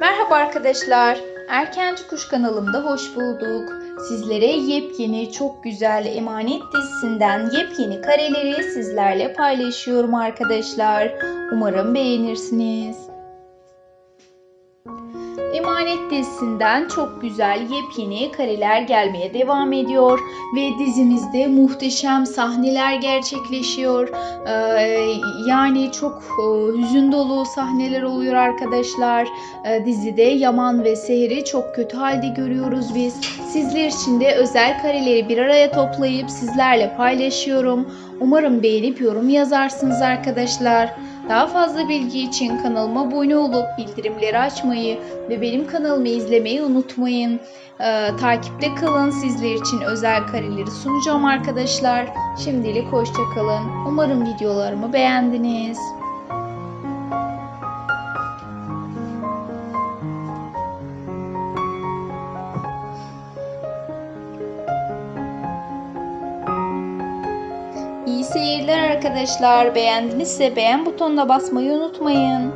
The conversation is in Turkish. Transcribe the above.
Merhaba arkadaşlar. Erkenci Kuş kanalımda hoş bulduk. Sizlere yepyeni çok güzel Emanet dizisinden yepyeni kareleri sizlerle paylaşıyorum arkadaşlar. Umarım beğenirsiniz. Emanet dizisinden çok güzel yepyeni kareler gelmeye devam ediyor ve dizimizde muhteşem sahneler gerçekleşiyor. Ee, yani çok e, hüzün dolu sahneler oluyor arkadaşlar. Ee, dizide Yaman ve Seher'i çok kötü halde görüyoruz biz. Sizler için de özel kareleri bir araya toplayıp sizlerle paylaşıyorum. Umarım beğenip yorum yazarsınız arkadaşlar. Daha fazla bilgi için kanalıma abone olup bildirimleri açmayı ve benim kanalımı izlemeyi unutmayın. Ee, takipte kalın. Sizler için özel kareleri sunacağım arkadaşlar. Şimdilik hoşça kalın. Umarım videolarımı beğendiniz. İyi seyirler arkadaşlar. Beğendinizse beğen butonuna basmayı unutmayın.